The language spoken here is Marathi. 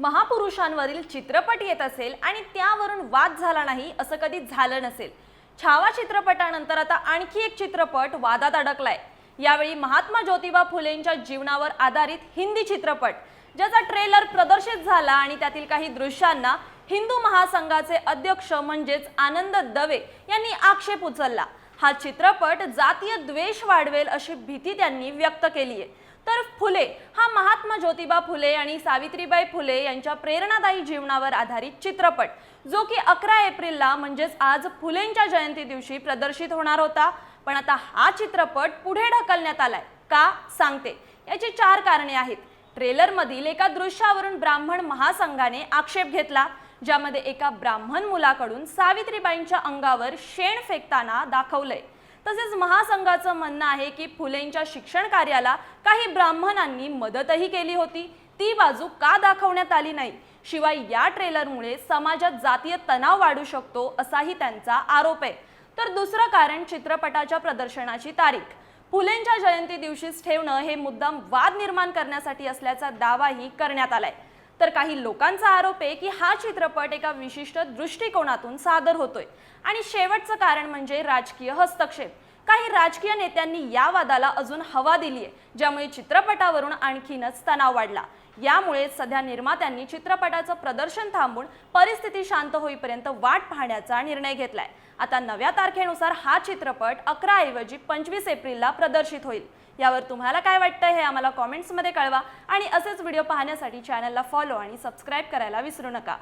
महापुरुषांवरील चित्रपट येत असेल आणि त्यावरून वाद झाला नाही असं कधी झालं नसेल. छावा चित्रपटानंतर आता आणखी एक चित्रपट वादात अडकलाय. यावेळी महात्मा ज्योतिबा फुलेंच्या जीवनावर आधारित हिंदी चित्रपट ज्याचा ट्रेलर प्रदर्शित झाला आणि त्यातील काही दृश्यांना हिंदू महासंघाचे अध्यक्ष म्हणजेच आनंद दवे यांनी आक्षेप उचलला. हा चित्रपट जातीय द्वेष वाढवेल अशी भीती त्यांनी व्यक्त केली आहे तर फुले हा महात्मा ज्योतिबा फुले आणि सावित्रीबाई फुले यांच्या प्रेरणादायी जीवनावर आधारित चित्रपट जो की अकरा एप्रिलला म्हणजेच आज फुलेंच्या जयंती दिवशी प्रदर्शित होणार होता. पण आता हा चित्रपट पुढे ढकलण्यात आलाय. का? सांगते. याची चार कारणे आहेत. ट्रेलरमधील एका दृश्यावरून ब्राह्मण महासंघाने आक्षेप घेतला ज्यामध्ये एका ब्राह्मण मुलाकडून सावित्रीबाईंच्या अंगावर शेण फेकताना दाखवलंय. तसेच महासंघाचं म्हणणं आहे की फुलेंच्या शिक्षण कार्याला काही ब्राह्मणांनी मदतही केली होती. ती बाजू का दाखवण्यात आली नाही? शिवाय या ट्रेलरमुळे समाजात जातीय तणाव वाढू शकतो असाही त्यांचा आरोप आहे. तर दुसरं कारण चित्रपटाच्या प्रदर्शनाची तारीख. फुलेंच्या जयंती दिवशीच ठेवणं हे मुद्दाम वाद निर्माण करण्यासाठी असल्याचा दावाही करण्यात आलाय. तर काही लोकांचा आरोप आहे की हा चित्रपट एका विशिष्ट दृष्टिकोनातून सादर होतोय. आणि शेवटचं कारण म्हणजे राजकीय हस्तक्षेप. काही राजकीय नेत्यांनी या वादाला अजून हवा दिली आहे ज्यामुळे चित्रपटावरून आणखीनच तणाव वाढला. यामुळे सध्या निर्मात्यांनी चित्रपटाचं प्रदर्शन थांबून परिस्थिती शांत होईपर्यंत वाट पाहण्याचा निर्णय घेतलाय. आता नव्या तारखेनुसार हा चित्रपट अकरा ऐवजी पंचवीस एप्रिलला प्रदर्शित होईल. यावर तुम्हाला काय वाटतं हे आम्हाला कॉमेंट्समध्ये कळवा. आणि असेच व्हिडिओ पाहण्यासाठी चॅनलला फॉलो आणि सबस्क्राईब करायला विसरू नका.